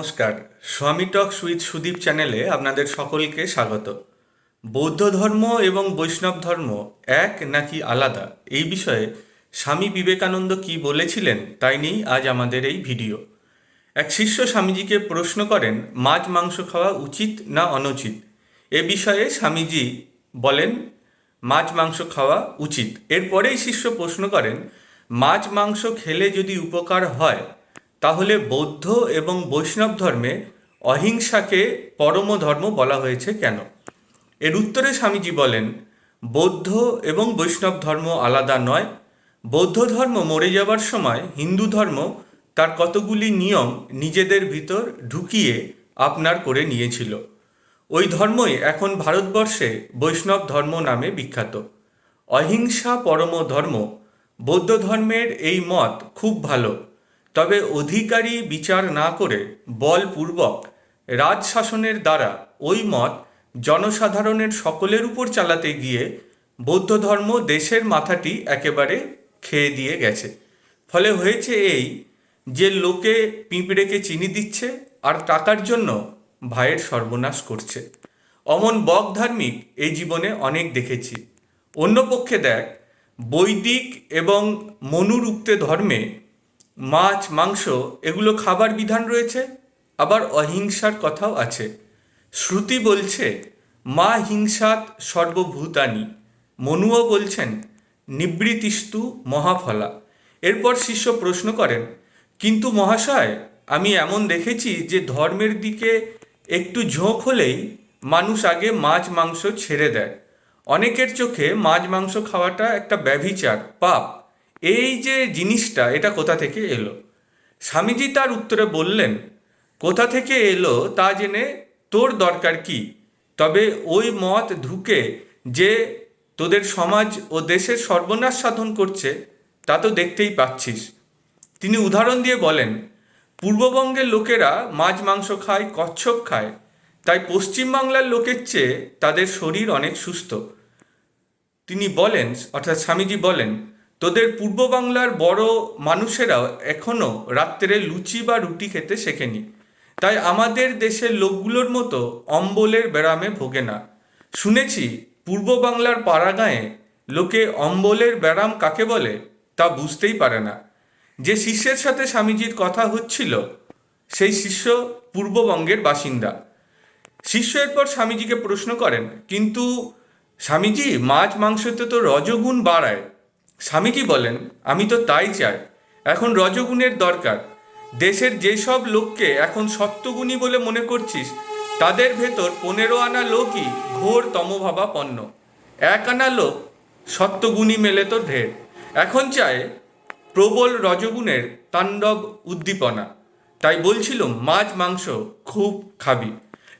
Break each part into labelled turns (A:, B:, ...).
A: নমস্কার। স্বামী টক সুইথ সুদীপ চ্যানেলে আপনাদের সকলকে স্বাগত। বৌদ্ধ ধর্ম এবং বৈষ্ণব ধর্ম এক নাকি আলাদা? এই বিষয়ে স্বামী বিবেকানন্দ কি বলেছিলেন তাই নিয়েই আজ আমাদের এই ভিডিও। এক শিষ্য স্বামীজিকে প্রশ্ন করেন, মাছ মাংস খাওয়া উচিত না অনুচিত? এ বিষয়ে স্বামীজি বলেন, মাছ মাংস খাওয়া উচিত। এরপরেই শিষ্য প্রশ্ন করেন, মাছ মাংস খেলে যদি উপকার হয় তাহলে বৌদ্ধ এবং বৈষ্ণব ধর্মে অহিংসাকে পরম ধর্ম বলা হয়েছে কেন? এর উত্তরে স্বামীজি বলেন, বৌদ্ধ এবং বৈষ্ণব ধর্ম আলাদা নয়। বৌদ্ধ ধর্ম মরে যাবার সময় হিন্দু ধর্ম তার কতগুলি নিয়ম নিজেদের ভিতর ঢুকিয়ে আপনার করে নিয়েছিল। ওই ধর্মই এখন ভারতবর্ষে বৈষ্ণব ধর্ম নামে বিখ্যাত। অহিংসা পরম ধর্ম বৌদ্ধ ধর্মের এই মত খুব ভালো। তবে অধিকারী বিচার না করে বলপূর্বক রাজশাসনের দ্বারা ওই মত জনসাধারণের সকলের উপর চালাতে গিয়ে বৌদ্ধ ধর্ম দেশের মাথাটি একেবারে খেয়ে দিয়ে গেছে। ফলে হয়েছে এই যে লোকে পিঁপড়েকে চিনি দিচ্ছে আর টাকার জন্য ভাইয়ের সর্বনাশ করছে। অমন বক ধার্মিক এই জীবনে অনেক দেখেছি। অন্য পক্ষে দেখ, বৈদিক এবং মনুরুক্তে ধর্মে মাছ, মাংস, এগুলো খাবার বিধান রয়েছে, আবার অহিংসার কথাও আছে। শ্রুতি বলছে, মা হিংসাত সর্বভূতানি। মনুও বলছেন, নিবৃতিস্তু মহাফলা। এরপর শিষ্য প্রশ্ন করেন, কিন্তু মহাশয়, আমি এমন দেখেছি যে ধর্মের দিকে একটু ঝোঁক হলেই মানুষ আগে মাছ, মাংস ছেড়ে দেয়। অনেকের চোখে মাছ, মাংস খাওয়াটা একটা ব্যভিচার, পাপ। এই যে জিনিসটা, এটা কোথা থেকে এলো? স্বামীজি তার উত্তরে বললেন, কোথা থেকে এলো তা জেনে তোর দরকার কি? তবে ওই মত ঢুকে যে তোদের সমাজ ও দেশের সর্বনাশ সাধন করছে, তা তো দেখতেই পাচ্ছিস। তিনি উদাহরণ দিয়ে বলেন, পূর্ববঙ্গের লোকেরা মাছ, মাংস খায়, কচ্ছপ খায়, তাই পশ্চিমবাংলার লোকের চেয়ে তাদের শরীর অনেক সুস্থ। তিনি বলেন, অর্থাৎ স্বামীজি বলেন তোদের পূর্ব বাংলার বড় মানুষেরাও এখনও রাত্রে লুচি বা রুটি খেতে শেখেনি। তাই আমাদের দেশের লোকগুলোর মতো অম্বলের ব্যারামে ভোগে না। শুনেছি পূর্ব বাংলার পাড়াগাঁয়ে লোকে অম্বলের ব্যারাম কাকে বলে তা বুঝতেই পারে না। যে শিষ্যের সাথে স্বামীজির কথা হচ্ছিল, সেই শিষ্য পূর্ববঙ্গের বাসিন্দা। শিষ্য এরপর স্বামীজিকে প্রশ্ন করেন, কিন্তু স্বামীজি, মাছ মাংসতে তো রজগুণ বাড়ায়। স্বামীজি বলেন? আমি তো তাই চাই। এখন রজগুণের দরকার। দেশের যেসব লোককে এখন সত্যগুণী বলে মনে করছিস, তাদের ভেতর পনেরো আনা লোকই ঘোর তমভাবাপন্ন এক আনা লোক সত্যগুণী মেলে তো ঢের। এখন চায় প্রবল রজগুণের তাণ্ডব উদ্দীপনা। তাই বলছিল, মাছ, মাংস খুব খাবি।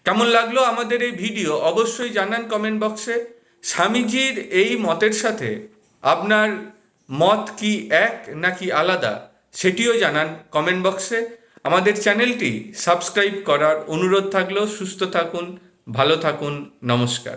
A: কেমন লাগল আমাদের এই ভিডিও? অবশ্যই জানান কমেন্ট বক্সে। স্বামীজির এই মতের সাথে আপনার মত কি এক নাকি আলাদা সেটিও জানান কমেন্ট বক্সে আমাদের চ্যানেলটি সাবস্ক্রাইব করার অনুরোধ থাকলেও সুস্থ থাকুন, ভালো থাকুন, নমস্কার।